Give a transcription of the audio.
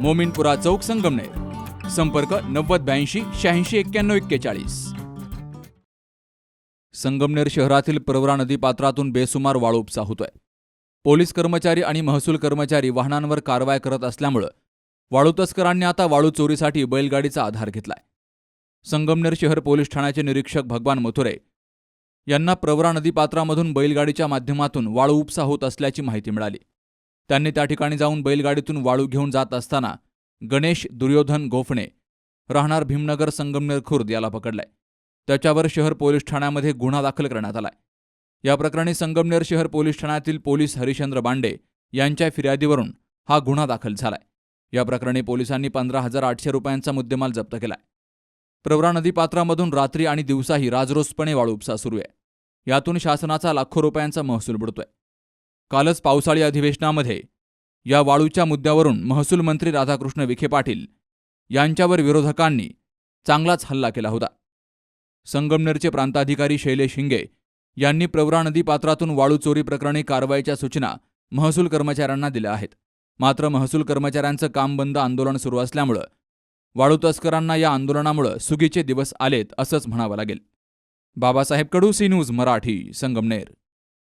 मोमिनपुरा चौक संगमनेर. संपर्क नव्वद ब्याऐंशी शहाऐंशी एक्क्याण्णव एक्केचाळीस. संगमनेर शहरातील प्रवरा नदी पात्रातून बेसुमार वाळू उपसा होतोय. पोलीस कर्मचारी आणि महसूल कर्मचारी वाहनांवर कारवाई करत असल्यामुळं वाळू तस्करांनी आता वाळू चोरीसाठी बैलगाडीचा आधार घेतलाय. संगमनेर शहर पोलीस ठाण्याचे निरीक्षक भगवान मथुरे यांना प्रवरा नदीपात्रामधून बैलगाडीच्या माध्यमातून वाळू उपसा होत असल्याची माहिती मिळाली. त्यांनी त्या ठिकाणी जाऊन बैलगाडीतून वाळू घेऊन जात असताना गणेश दुर्योधन गोफणे राहणार भीमनगर संगमनेर खुर्द याला पकडलाय. त्याच्यावर शहर पोलीस ठाण्यामध्ये गुन्हा दाखल करण्यात आलाय. या प्रकरणी संगमनेर शहर पोलीस ठाण्यातील पोलीस हरिश्चंद्र बांडे यांच्या फिर्यादीवरून हा गुन्हा दाखल झालाय. या प्रकरणी पोलिसांनी पंधरा हजार आठशे रुपयांचा मुद्देमाल जप्त केलाय. प्रवरा नदीपात्रामधून रात्री आणि दिवसाही राजरोसपणे वाळू उपसा सुरू आहे. यातून शासनाचा लाखो रुपयांचा महसूल बुडतोय. कालच पावसाळी अधिवेशनामध्ये या वाळूच्या मुद्द्यावरून महसूल मंत्री राधाकृष्ण विखे पाटील यांच्यावर विरोधकांनी चांगलाच हल्ला केला होता. संगमनेरचे प्रांताधिकारी शैलेश हिंगे यांनी प्रवरा नदीपात्रातून वाळू चोरी प्रकरणी कारवाईच्या सूचना महसूल कर्मचाऱ्यांना दिल्या आहेत. मात्र महसूल कर्मचाऱ्यांचं काम बंद आंदोलन सुरू असल्यामुळं वाळू तस्करांना या आंदोलनामुळं सुगीचे दिवस आलेत असंच म्हणावं लागेल. Babasaheb Kadu C news Marathi Sangamner.